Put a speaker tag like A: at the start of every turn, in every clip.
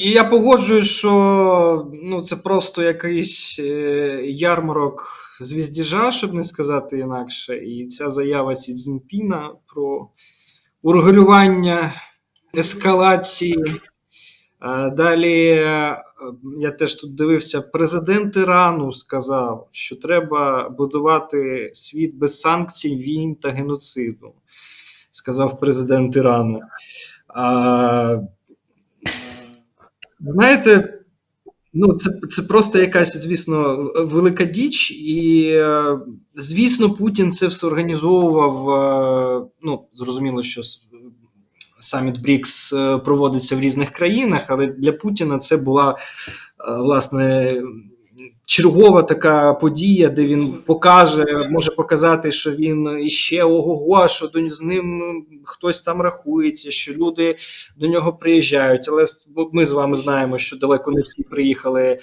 A: І я погоджуюсь, що ну, це просто якийсь е, ярмарок звіздіжа, щоб не сказати інакше. І ця заява Сі Цзіньпіна про урегулювання ескалації. Е, Далі е, я теж тут дивився, президент Ірану сказав, що треба будувати світ без санкцій, війн та геноциду, сказав президент Ірану. Знаєте, ну це, це просто якась, звісно, велика діч, і е, звісно, Путін це все організовував. е, Ну, зрозуміло, що саміт БРІКС е, проводиться в різних країнах, але для Путіна це була власне чергова така подія, де він покаже, може показати, що він іще ого-го, що до з ним хтось там рахується, що люди до нього приїжджають. Але ми з вами знаємо, що далеко не всі приїхали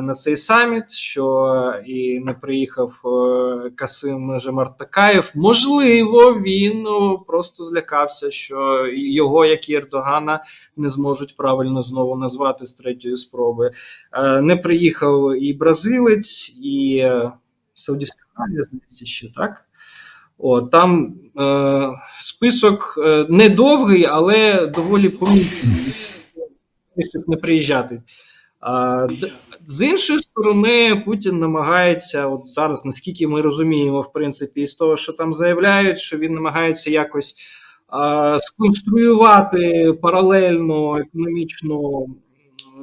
A: на цей саміт, що і не приїхав е, Касим Жемартакаєв. Можливо, він ну, просто злякався, що його, як і Ердогана, не зможуть правильно знову назвати з третьої спроби. Е, Не приїхав і бразилець, і е, Саудівська Аравія, здається, ще так. О, там е, список е, недовгий, але доволі помітний, не приїжджати. А, з іншої сторони, Путін намагається, от зараз, наскільки ми розуміємо, в принципі, із того, що там заявляють, що він намагається якось а, сконструювати паралельно економічну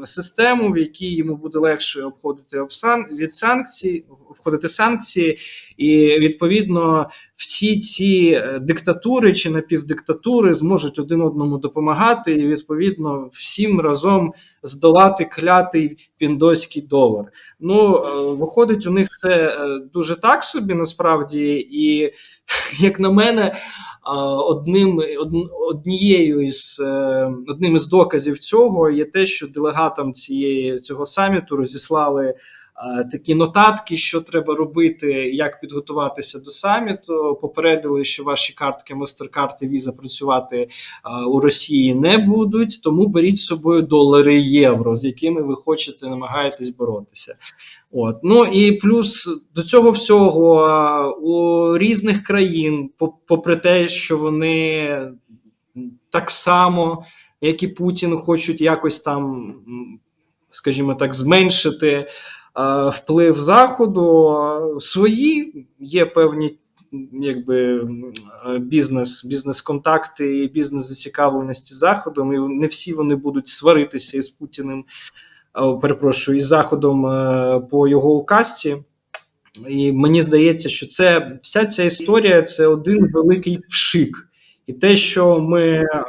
A: систему, в якій йому буде легше обходити обсан... від санкцій, обходити санкції, і відповідно всі ці е, диктатури чи напівдиктатури зможуть один одному допомагати, і відповідно всім разом здолати клятий піндоський долар. Ну е, виходить, у них це е, дуже так собі насправді, і як на мене, одним од- однією із е, одним із доказів цього є те, що делегатам цієї цього саміту розіслали такі нотатки, що треба робити, як підготуватися до саміту. Попередили, що ваші картки і Visa працювати е, у Росії не будуть, тому беріть з собою долари і євро, з якими ви хочете намагаєтесь боротися. От ну і плюс до цього всього у різних країн, попри те, що вони так само, як і Путін, хочуть якось там, скажімо так, зменшити вплив Заходу. Свої є певні. Якби е, бізнес, бізнес-контакти і бізнес-зацікавленості Заходом, і не всі вони будуть сваритися із Путіним перепрошую, із заходом е, по його указці. І мені здається, що це вся ця історія це один великий пшик. І те, що ми, е,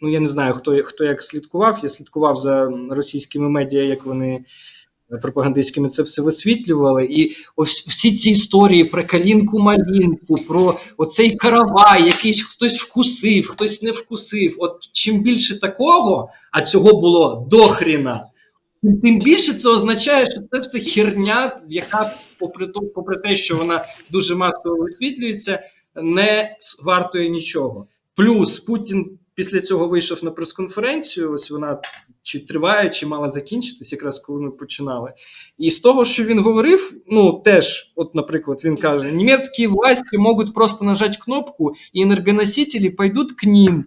A: ну я не знаю, хто, хто як слідкував, я слідкував за російськими медіа, як вони пропагандистськими це все висвітлювали. І ось всі ці історії про калінку малінку, про оцей каравай, якийсь хтось вкусив, хтось не вкусив. От чим більше такого, а цього було дохріна, тим- більше це означає, що це все херня, яка, попри то, попри те, що вона дуже масово висвітлюється, не вартує нічого. Плюс Путін після цього вийшов на прес-конференцію. Ось вона чи триває, чи мала закінчитись, якраз коли ми починали. І з того, що він говорив, ну теж, от, наприклад, він каже: німецькі власті можуть просто нажати кнопку, і енергоносителі пойдуть к ним.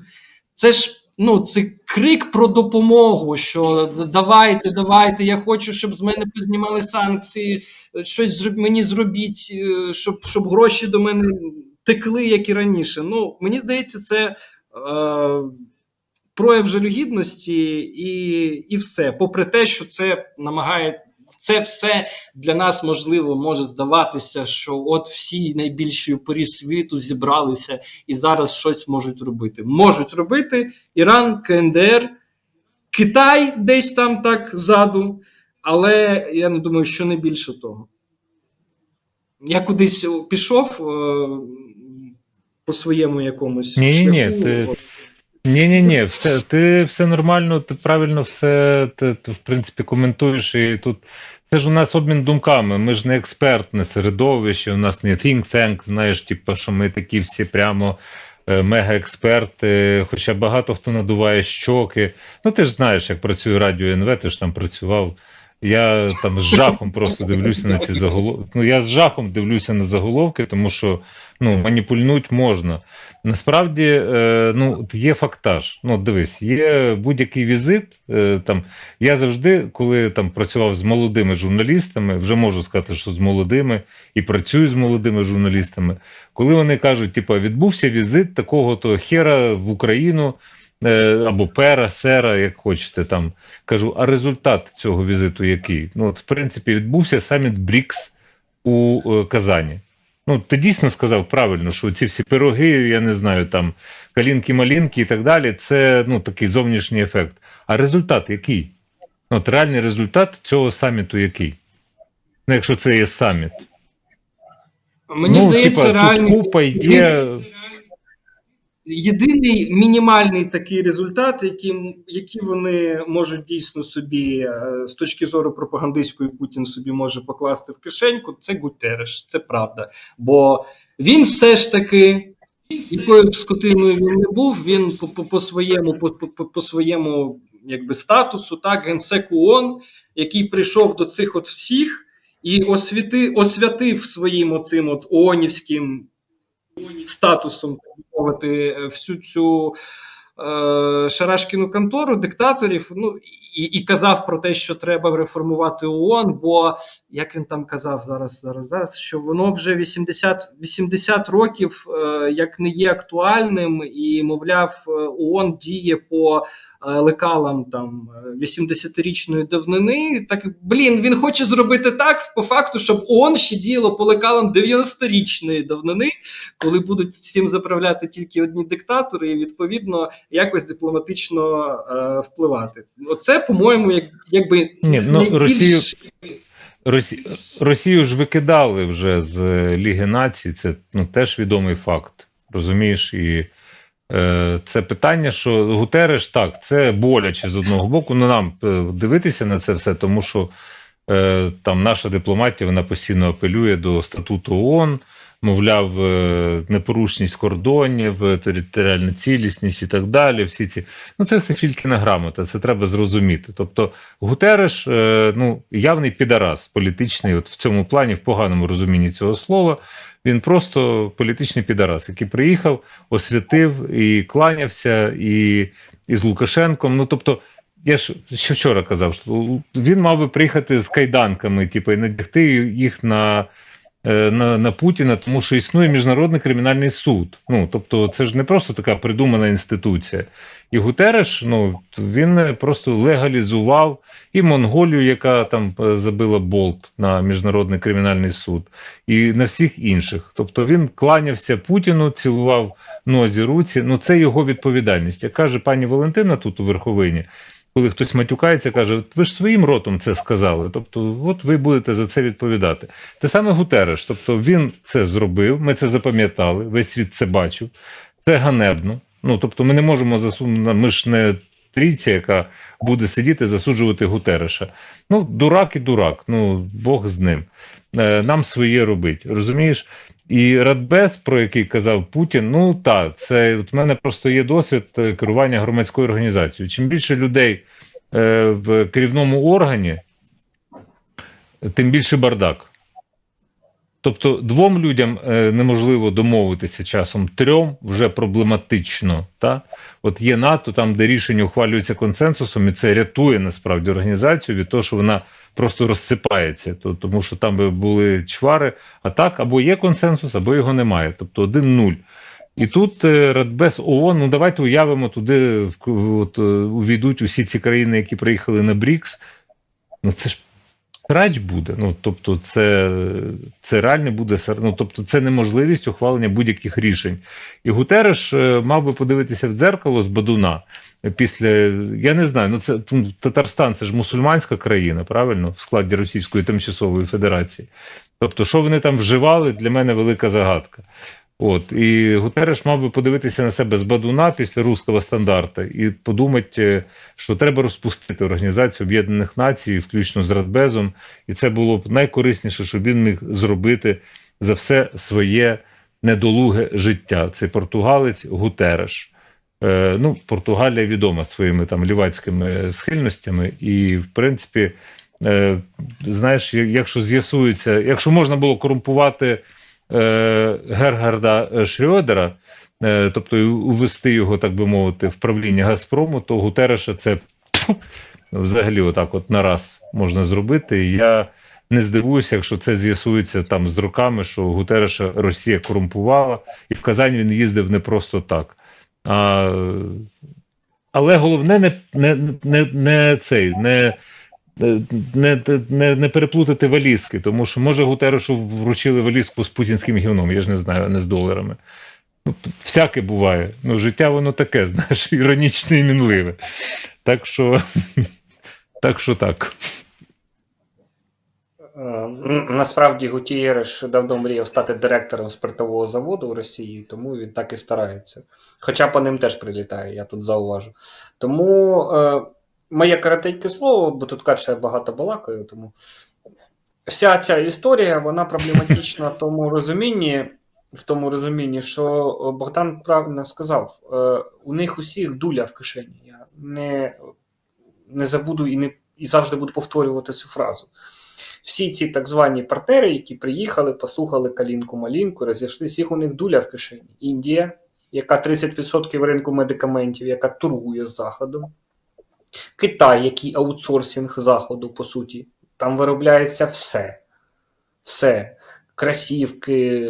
A: Це ж ну, це крик про допомогу. Що давайте, давайте, я хочу, щоб з мене познімали санкції, щось мені зробіть, е, щоб, щоб гроші до мене текли, як і раніше. Ну, мені здається, це. Е, прояв жалюгідності і, і все. Попри те, що це намагає. Це все для нас можливо може здаватися, що от всі найбільші упорі світу зібралися і зараз щось можуть робити. Можуть робити Іран, КНДР, Китай десь там так ззаду, але я не думаю, що не більше того. Я кудись пішов е, по своєму якомусь
B: Ні-ні-ні, ти- Ні, ні, ні, все ти все нормально, ти правильно все ти, ти, в принципі коментуєш. І тут це ж у нас обмін думками. Ми ж не експертне середовище, у нас не think tank, знаєш, типу, що ми такі всі прямо е, мегаексперт, е, хоча багато хто надуває щоки. Ну, ти ж знаєш, як працює радіо НВ, ти ж там працював. Я там з жахом просто дивлюся на ці заголовки. Ну, я з жахом дивлюся на заголовки, тому що ну, маніпульнуть можна. Насправді, е, ну, є фактаж. Ну, дивись, є будь-який візит. Е, там, я завжди, коли там працював з молодими журналістами, вже можу сказати, що з молодими і працюю з молодими журналістами, коли вони кажуть, типу, відбувся візит такого-то хера в Україну. Е, Або пера, сера, як хочете там кажу, а результат цього візиту який? Ну, от, в принципі, відбувся саміт БРІКС у е, Казані. Ну, ти дійсно сказав правильно, що ці всі пироги, я не знаю, там калінки-малінки і так далі, це ну, такий зовнішній ефект. А результат який? Ну, От реальний результат цього саміту який? Ну, якщо це є саміт.
A: Мені
B: ну,
A: здається,
B: типа,
A: реальний
B: купа є.
A: Єдиний мінімальний такий результат, який, який вони можуть дійсно собі е, з точки зору пропагандистської Путін собі може покласти в кишеньку, це Гутереш, це правда. Бо він все ж таки, якою б скотиною він не був, він по, своєму, по своєму якби, статусу, так, генсек ООН, який прийшов до цих от всіх і освіти, освятив своїм оцим от ООНівським статусом мовити, всю цю е, шарашкіну контору диктаторів. Ну і, і казав про те, що треба реформувати ООН, бо як він там казав зараз, зараз, зараз, що воно вже 80, 80 років е, як не є актуальним, і мовляв, е, ООН діє по лекалам там е, 80-річної давнини. Так блін, він хоче зробити так по факту, щоб ООН ще діяло по лекалам 90-річної давнини, коли будуть цим заправляти тільки одні диктатори, і відповідно якось дипломатично е, впливати. Оце, по-моєму, як, якби
B: Ні, ну,
A: найбільш-
B: Росію- Росі... Росію ж викидали вже з е, Ліги націй, це ну, теж відомий факт. Розумієш? І е, це питання, що Гутереш так, це боляче з одного боку. Ну нам е, дивитися на це все, тому що е, там наша дипломатія вона постійно апелює до статуту ООН, мовляв, е, непорушність кордонів, е, територіальна цілісність і так далі. Всі ці ну це все фількіна грамота, це треба зрозуміти. Тобто Гутереш, е, ну явний підарас політичний, от в цьому плані, в поганому розумінні цього слова. Він просто політичний підарас, який приїхав, освятив і кланявся, і, і з Лукашенком. Ну тобто, я ж ще вчора казав, що він мав би приїхати з кайданками, типу, і надягти їх на, на, на Путіна, тому що існує міжнародний кримінальний суд. Ну тобто, це ж не просто така придумана інституція. І Гутереш, ну він просто легалізував і Монголію, яка там е, забила болт на міжнародний кримінальний суд, і на всіх інших. Тобто він кланявся Путіну, цілував нозі руці. Ну це його відповідальність. Як каже пані Валентина тут у Верховині, коли хтось матюкається, каже: ви ж своїм ротом це сказали. Тобто, от ви будете за це відповідати. Те саме Гутереш, тобто він це зробив, ми це запам'ятали, весь світ це бачив. Це ганебно. Ну тобто, ми не можемо засунути, ми ж не трійця, яка буде сидіти, засуджувати Гутереша. Ну, дурак і дурак, ну Бог з ним. Е, Нам своє робить, розумієш? І Радбез, про який казав Путін, ну так, це от мене просто є досвід е, керування громадською організацією. Чим більше людей е, в керівному органі, тим більше бардак. Тобто двом людям е, неможливо домовитися часом, трьом вже проблематично. Та? От є НАТО, там, де рішення ухвалюються консенсусом, і це рятує насправді організацію від того, що вона просто розсипається, то, тому що там були чвари. А так, або є консенсус, або його немає. Тобто один-нуль. І тут е, Радбез ООН, ну давайте уявимо, туди от, е, увійдуть усі ці країни, які приїхали на БРІКС. Ну це ж срач буде. Ну тобто, це, це реально буде ну, тобто, це неможливість ухвалення будь-яких рішень. І Гутереш е, мав би подивитися в дзеркало з Бадуна. Після я не знаю, ну це ну, Татарстан, це ж мусульманська країна, правильно, в складі Російської тимчасової Федерації. Тобто, що вони там вживали, для мене велика загадка. От і Гутереш мав би подивитися на себе з Бадуна після руського стандарта і подумати, що треба розпустити Організацію Об'єднаних Націй, включно з Радбезом, і це було б найкорисніше, що він міг зробити за все своє недолуге життя. Це португалець Гутереш. Е, ну, Португалія відома своїми там лівацькими схильностями, і, в принципі, е, знаєш, якщо з'ясується, якщо можна було корумпувати Гергарда Шрьодера, е, тобто увести його, так би мовити, в правління Газпрому, то Гутереша це взагалі отак от нараз можна зробити. Я не здивуюся, якщо це з'ясується там з роками, що Гутереша Росія корумпувала, і в Казань він їздив не просто так. А, але головне не, не, не, не цей, не, не, не, не переплутати валізки, тому що може Гутерешу вручили валізку з путінським гівном, я ж не знаю, не з доларами. Ну, всяке буває. Ну, життя воно таке, знаєш, іронічне і мінливе. Так що, так що так.
C: Е, Насправді Гутієреш давно мріяв стати директором спиртового заводу в Росії, тому він так і старається. Хоча по ним теж прилітає, я тут зауважу. Тому е, моє коротеньке слово, бо тут каже, я багато балакаю, тому вся ця історія вона проблематична в тому розумінні, в тому розумінні, що Богдан правильно сказав, е, у них усіх дуля в кишені. Я не, не забуду і, не, і завжди буду повторювати цю фразу всі ці так звані партнери, які приїхали, послухали калінку-малінку, розійшлися, всіх у них дуля в кишені. Індія, яка 30% ринку медикаментів, яка торгує з Заходом. Китай, який аутсорсинг Заходу, по суті, там виробляється все. Все. Красівки.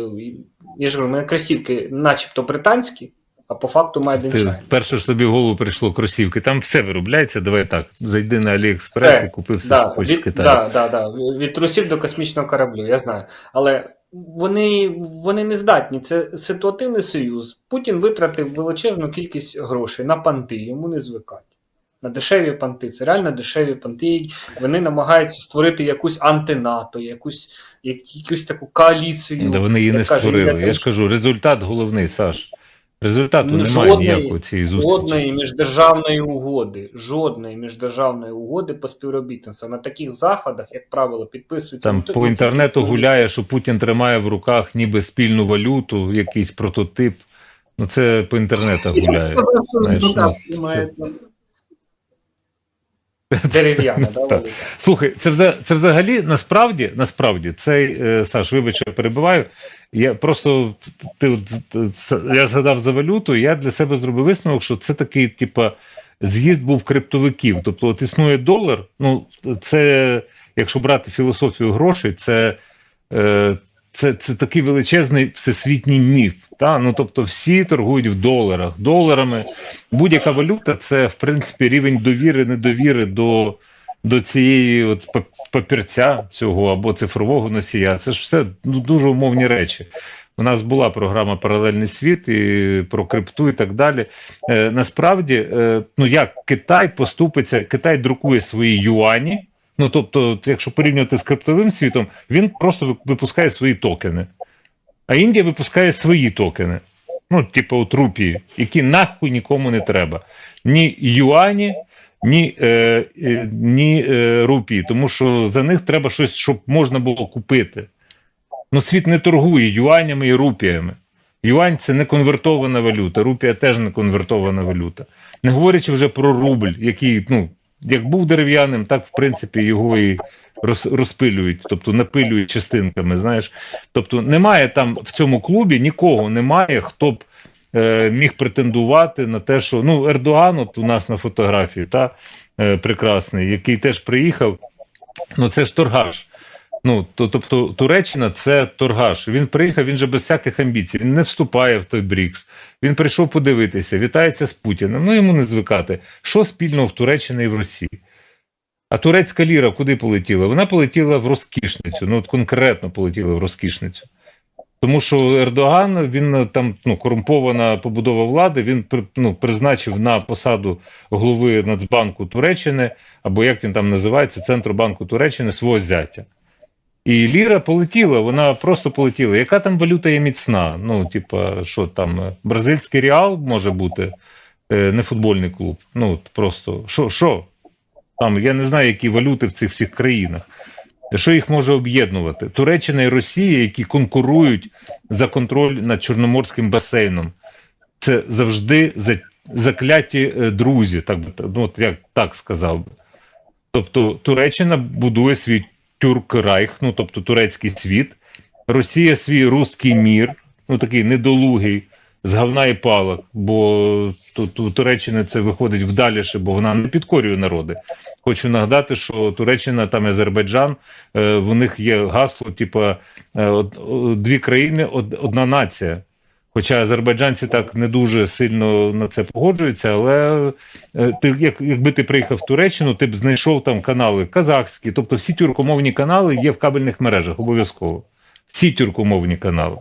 C: Я ж говорю, у мене красівки, начебто британські, а по факту
B: Ти, перше, що тобі в голову прийшло кросівки, там все виробляється. Давай так. Зайди на Аліекспрес
C: Все.
B: і купи все,
C: Да,
B: що хочеш
C: від,
B: Китаю.
C: да, да, да. від трусів до космічного кораблю, я знаю. Але вони, вони не здатні. Це ситуативний союз. Путін витратив величезну кількість грошей на панти, йому не звикать. На дешеві панти. Це реально дешеві панти. Вони намагаються створити якусь антинато, якусь, як- якусь таку коаліцію.
B: Да вони її не
C: як каже
B: створили. Я ж кажу, результат головний, Саш. Результату
C: Ну,
B: немає
C: жодної-
B: ніякого цієї зустрічі.
C: Жодної міждержавної угоди, жодної міждержавної угоди по співробітництву. На таких заходах, як правило, підписуються
B: Там по інтернету гуляє, що Путін тримає в руках ніби спільну валюту, якийсь прототип. Ну це по інтернетах гуляє. Знаєш, ну, це-
C: Дерев'яна, да,
B: Так. Слухай, це вза- це взагалі насправді, насправді, цей е, Саш, вибач, я перебиваю. Я просто ти, я згадав за валюту. Я для себе зробив висновок, що це такий, типа, з'їзд був криптовиків. Тобто, от існує долар. Ну, це, якщо брати філософію грошей, це. Е, це, це такий величезний всесвітній міф. Та? Ну, тобто всі торгують в доларах. Доларами будь-яка валюта це, в принципі, рівень довіри, недовіри до, до цієї от папірця цього або цифрового носія. Це ж все ну, дуже умовні речі. У нас була програма Паралельний світ і про крипту і так далі. Е, насправді, е, ну як Китай поступиться, Китай друкує свої юані. Ну тобто, якщо порівнювати з криптовим світом, він просто випускає свої токени. А Індія випускає свої токени. Ну, типу, от рупії, які нахуй нікому не треба. Ні юані, ні, е, е, ні е, рупії, тому що за них треба щось, щоб можна було купити. Ну, світ не торгує юанями і рупіями. Юань це не конвертована валюта, рупія теж не конвертована валюта. Не говорячи вже про рубль, який, ну, як був дерев'яним, так в принципі його і роз, розпилюють, тобто напилюють частинками. Знаєш, тобто немає там в цьому клубі нікого немає, хто б е, міг претендувати на те, що ну Ердоган, от у нас на фотографії, та е, прекрасний, який теж приїхав. Ну це ж торгаш. Ну, то, тобто Туреччина це торгаш. Він приїхав, він же без всяких амбіцій, він не вступає в той Брікс. Він прийшов подивитися, вітається з Путіним. Ну йому не звикати. Що спільного в Туреччині і в Росії? А турецька ліра куди полетіла? Вона полетіла в розкішницю. Ну, от конкретно полетіла в розкішницю. Тому що Ердоган, він е, там ну, корумпована побудова влади, він ну, призначив на посаду голови Нацбанку Туреччини, або як він там називається, Центробанку Туреччини свого зятя. І ліра полетіла, вона просто полетіла. Яка там валюта є міцна? Ну, типа, що там, е, бразильський реал може бути, е, не футбольний клуб. Ну, просто що, що? Там я не знаю, які валюти в цих всіх країнах. Що їх може об'єднувати? Туреччина і Росія, які конкурують за контроль над Чорноморським басейном. Це завжди закляті е, друзі, так би ну, як так сказав би. Тобто Туреччина будує свій тюрк-райх, ну тобто турецький світ, Росія свій руський мір, ну такий недолугий, з говна і палок, бо тут у Туреччини це виходить вдаліше, бо вона не підкорює народи. Хочу нагадати, що Туреччина там Азербайджан, е, в них є гасло, типа е, дві країни, од- одна нація. Хоча азербайджанці так не дуже сильно на це погоджуються, але е, ти, як, якби ти приїхав в Туреччину, ти б знайшов там канали казахські, тобто всі тюркомовні канали є в кабельних мережах обов'язково. Всі тюркомовні канали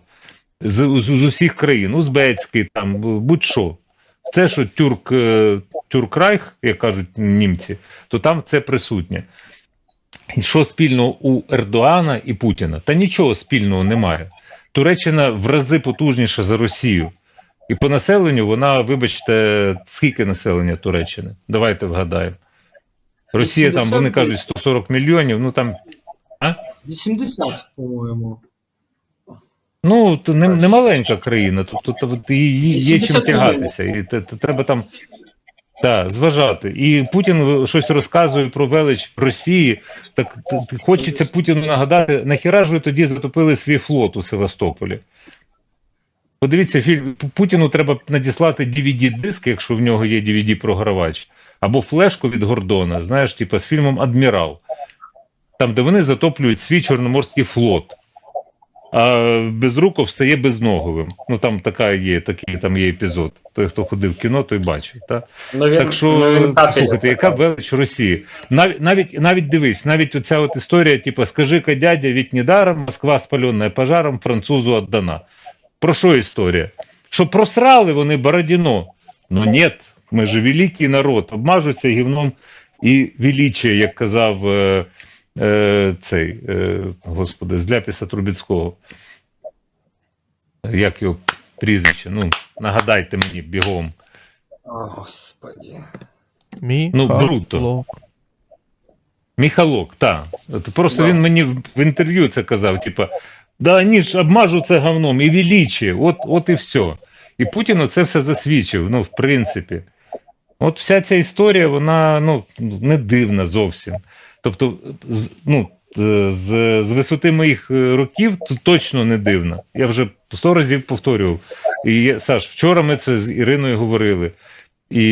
B: з, з, з усіх країн, узбецький, там будь-що. Все, що тюрк, е, тюркрайх, як кажуть німці, то там це присутнє. І що спільного у Ердоана і Путіна? Та нічого спільного немає. Туреччина в рази потужніша за Росію. І по населенню вона, вибачте, скільки населення Туреччини? Давайте вгадаємо. Росія там, вони
A: 80
B: кажуть, 140 мільйонів, ну там
A: 80, по-моєму.
B: Ну, то не, не маленька країна, тобто то, от її є чим тягатися, і те- те- треба там та, зважати. І Путін щось розказує про велич Росії. Так хочеться Путіну нагадати, нахіра ж ви тоді затопили свій флот у Севастополі? Подивіться, фільм Путіну треба надіслати DVD-диск, якщо в нього є DVD-програвач, або флешку від Гордона, знаєш, типу з фільмом Адмірал, там, де вони затоплюють свій Чорноморський флот а Безруков стає безноговим. Ну там така є, такий там є епізод. Той, хто ходив в кіно, той бачить. Та?
C: Ну, він,
B: так що
C: ну, він
B: слухайте, яка велич Росії? Навіть навіть навіть дивись, навіть оця от історія, типу, скажи-ка, дядя, ведь недаром Москва спалена пожаром, французу отдана. Про що історія? Що просрали вони Бородіно? Ну ні, ми ж великий народ, обмажуться гівном і величие, як казав е, цей, е, господи, з Ляпіса Трубіцького. Як його прізвище? Ну, нагадайте мені бігом.
C: О, Господі.
D: Мі
B: Ну.
D: Ло.
B: Міхалок, так. Просто
C: Да.
B: він мені в- інтерв'ю це казав: типа, да вони ж обмажуться говном і величие, от, от і все. І Путін це все засвідчив, ну, в принципі. От вся ця історія, вона ну, не дивна зовсім. Тобто, ну, з, з висоти моїх е, років то точно не дивна. Я вже сто разів повторював. І Саш, вчора ми це з Іриною говорили. І,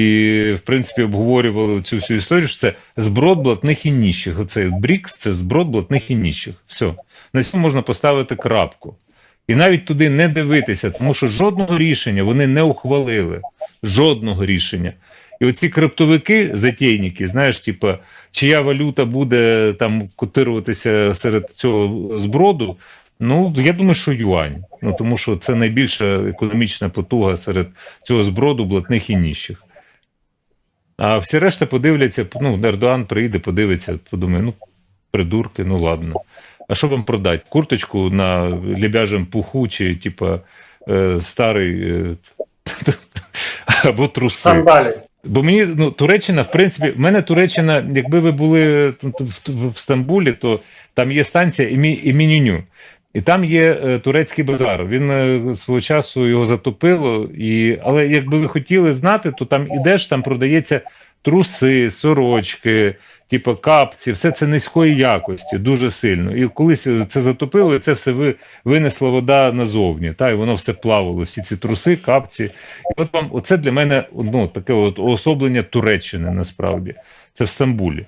B: в принципі, обговорювали цю всю історію, що це зброд блатних і ніщих. Оцей Брікс це зброд блатних і ніщих. Все. На цьому можна поставити крапку. І навіть туди не дивитися, тому що жодного рішення вони не ухвалили. Жодного рішення. І оці криптовики, затейники, знаєш, типа, чия валюта буде там котируватися серед цього зброду. Ну, я думаю, що юань. Ну тому що це найбільша економічна потуга серед цього зброду блатних і ніщих. А всі решта подивляться, ну, Ердоан прийде, подивиться, подумає, ну, придурки, ну ладно. А що вам продати? Курточку на лебяжем пуху, чи, типа, е, старий е, або труси.
C: Сандалі.
B: Бо мені ну, Туреччина, в принципі, в мене Туреччина, якби ви були в, Стамбулі, то там є станція імі, імінюню. І там є е, турецький базар. Він е, свого часу його затопило. І, але якби ви хотіли знати, то там ідеш, там продається труси, сорочки, типу капці, все це низької якості, дуже сильно. І колись це затопило, і це все ви, винесла вода назовні. Та, і воно все плавало, всі ці труси, капці. І от вам, оце для мене ну, таке от уособлення Туреччини насправді. Це в Стамбулі.